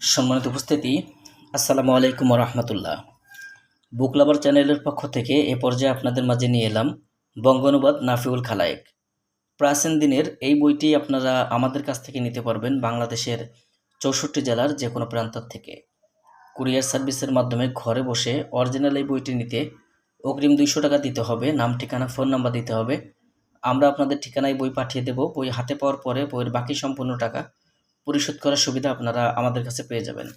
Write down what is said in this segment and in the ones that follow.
সম্মানিত উপস্থিতি, আসসালামু আলাইকুম রহমতুল্লাহ বুক লাভার চ্যানেলের পক্ষ থেকে এ পর্যায়ে আপনাদের মাঝে নিয়ে এলাম বঙ্গানুবাদ নাফিউল খালায়েক। প্রাচীন দিনের এই বইটি আপনারা আমাদের কাছ থেকে নিতে পারবেন বাংলাদেশের চৌষট্টি জেলার যে কোনো প্রান্ত থেকে। কুরিয়ার সার্ভিসের মাধ্যমে ঘরে বসে অরিজিনাল এই বইটি নিতে অগ্রিম দুইশো টাকা দিতে হবে, নাম, ঠিকানা, ফোন নাম্বার দিতে হবে। আমরা আপনাদের ঠিকানায় বই পাঠিয়ে দেব, বই হাতে পাওয়ার পরে বইয়ের বাকি সম্পূর্ণ টাকা পরিশোধ করার সুবিধা আপনারা আমাদের কাছে পেয়ে যাবেন।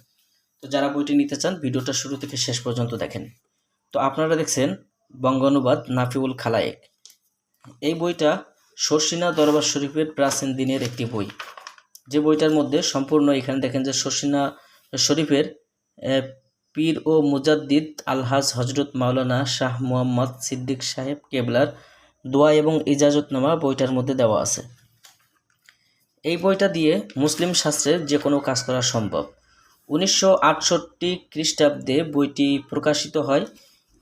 তো যারা বইটি নিতে চান, ভিডিওটা শুরু থেকে শেষ পর্যন্ত দেখেন। তো আপনারা দেখছেন বঙ্গানুবাদ নাফিউল খালায়েক। এই বইটা শর্ষিনা দরবার শরীফের প্রাচীন দিনের একটি বই। যে বইটার মধ্যে সম্পূর্ণ এখানে দেখেন যে শর্ষিনা শরীফের পীর ও মুজাদ্দিদ আলহাজ হজরত মাওলানা শাহ মুহাম্মদ সিদ্দিক সাহেব কেবলার দোয়া এবং ইজাজতনামা বইটার মধ্যে দেওয়া আছে। এই বইটা দিয়ে মুসলিম শাস্ত্রের যে কোনো কাজ করা সম্ভব। উনিশশো আটষট্টি খ্রিস্টাব্দে বইটি প্রকাশিত হয়।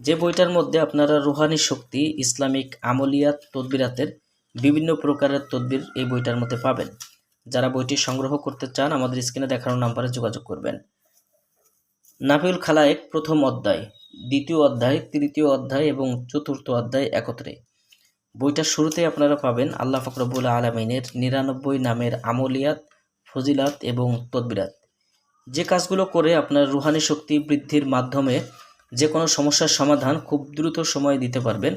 যে বইটার মধ্যে আপনারা রুহানি শক্তি, ইসলামিক আমলিয়াত, তদবিরাতের বিভিন্ন প্রকারের তদবির এই বইটার মধ্যে পাবেন। যারা বইটি সংগ্রহ করতে চান, আমাদের স্ক্রিনে দেখানো নাম্বারে যোগাযোগ করবেন। নাফিউল খালায়েক প্রথম অধ্যায়, দ্বিতীয় অধ্যায়, তৃতীয় অধ্যায় এবং চতুর্থ অধ্যায় একত্রে। বইটার শুরুতেই আপনারা পাবেন আল্লাহ ফকরবুল আলমিনের নিরানব্বই নামের আমলিয়াত, ফজিলাত এবং তদবিরাত। যে কাজগুলো করে আপনার রুহানি শক্তি বৃদ্ধির মাধ্যমে যে কোনো সমস্যার সমাধান খুব দ্রুত সময়ে দিতে পারবেন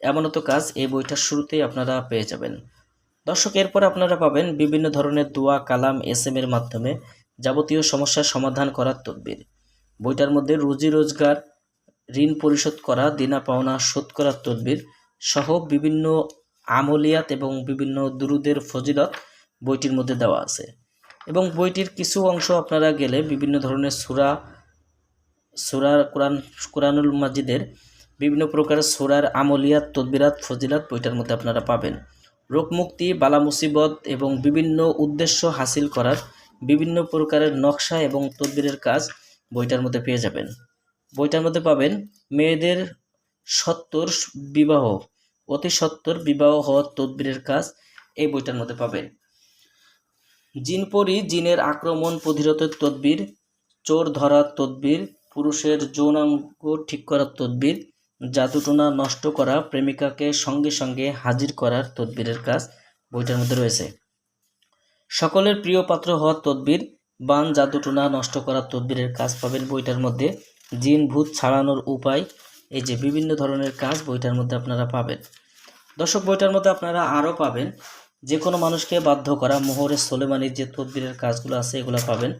এমনতো কাজ এই বইটার শুরুতেই আপনারা পেয়ে যাবেন। দর্শক, এরপর আপনারা পাবেন বিভিন্ন ধরনের দোয়া, কালাম এস এম এর মাধ্যমে যাবতীয় সমস্যার সমাধান করার তদবির। বইটার মধ্যে রুজি রোজগার, ঋণ পরিশোধ করা, দেনা পাওনা, শোধ করার তদবির সহ বিভিন্ন আমলিয়াত এবং বিভিন্ন দুরুদের ফজিলত বইটির মধ্যে দেওয়া আছে। এবং বইটির কিছু অংশ আপনারা গেলে বিভিন্ন ধরনের সুরা সুরার কোরআন, কোরআনুল মাজিদের বিভিন্ন প্রকারের সুরার আমলিয়াত, তদবিরাত, ফজিলাত বইটার মধ্যে আপনারা পাবেন। রোগ মুক্তি, বালা মুসিবত এবং বিভিন্ন উদ্দেশ্য হাসিল করার বিভিন্ন প্রকারের নকশা এবং তদবিরের কাজ বইটার মধ্যে পেয়ে যাবেন। বইটার মধ্যে পাবেন মেয়েদের সত্তর বিবাহ অতি সত্তর বিবাহ হওয়ার তদবিরের কাজ এই বইটার মধ্যে পাবেন। জিনপরি জিনের আক্রমণ প্রতিরোধের তদবির, চোর ধরার তদবির, পুরুষের যৌনাঙ্গ ঠিক করার তদবির, জাদুটোনা নষ্ট করা, প্রেমিকাকে সঙ্গে সঙ্গে হাজির করার তদবিরের কাজ বইটার মধ্যে রয়েছে। সকলের প্রিয় পাত্র হওয়ার তদবির, বান জাদুটোনা নষ্ট করার তদবিরের কাজ পাবেন বইটার মধ্যে। জিন ভূত ছাড়ানোর উপায় এই যে বিভিন্ন ধরনের কাজ বইটার মধ্যে আপনারা পাবেন। দর্শক, বইটার মধ্যে আপনারা আরও পাবেন যে কোনো মানুষকে বাধ্য করা, মোহরের সোলেমানির যে তদবিরের কাজগুলো আছে, এগুলো পাবেন।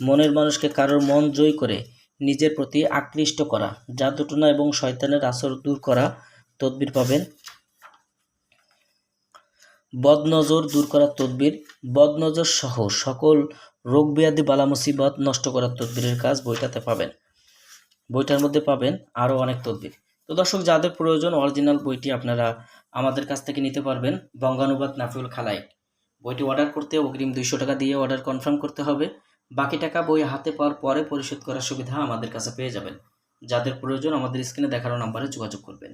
মনের মানুষকে কারোর মন জয় করে নিজের প্রতি আকৃষ্ট করা, জাদুটনা এবং শয়তানের আসর দূর করা তদবির পাবেন। বদনজর দূর করার তদবির, বদনজর সহ সকল রোগ ব্যাধি বালা মুসিবত নষ্ট করার তদবিরের কাজ বইটাতে পাবেন। বইটার মধ্যে পাবেন আরও অনেক তদবির। তো দর্শক, যাদের প্রয়োজন অরিজিনাল বইটি আপনারা আমাদের কাছ থেকে নিতে পারবেন বঙ্গানুবাদ নাফিউল খালাই বইটি অর্ডার করতে অগ্রিম দুইশো টাকা দিয়ে অর্ডার কনফার্ম করতে হবে। বাকি টাকা বই হাতে পাওয়ার পরে পরিশোধ করার সুবিধা আমাদের কাছে পেয়ে যাবেন। যাদের প্রয়োজন আমাদের স্ক্রিনে দেখানো নাম্বারে যোগাযোগ করবেন।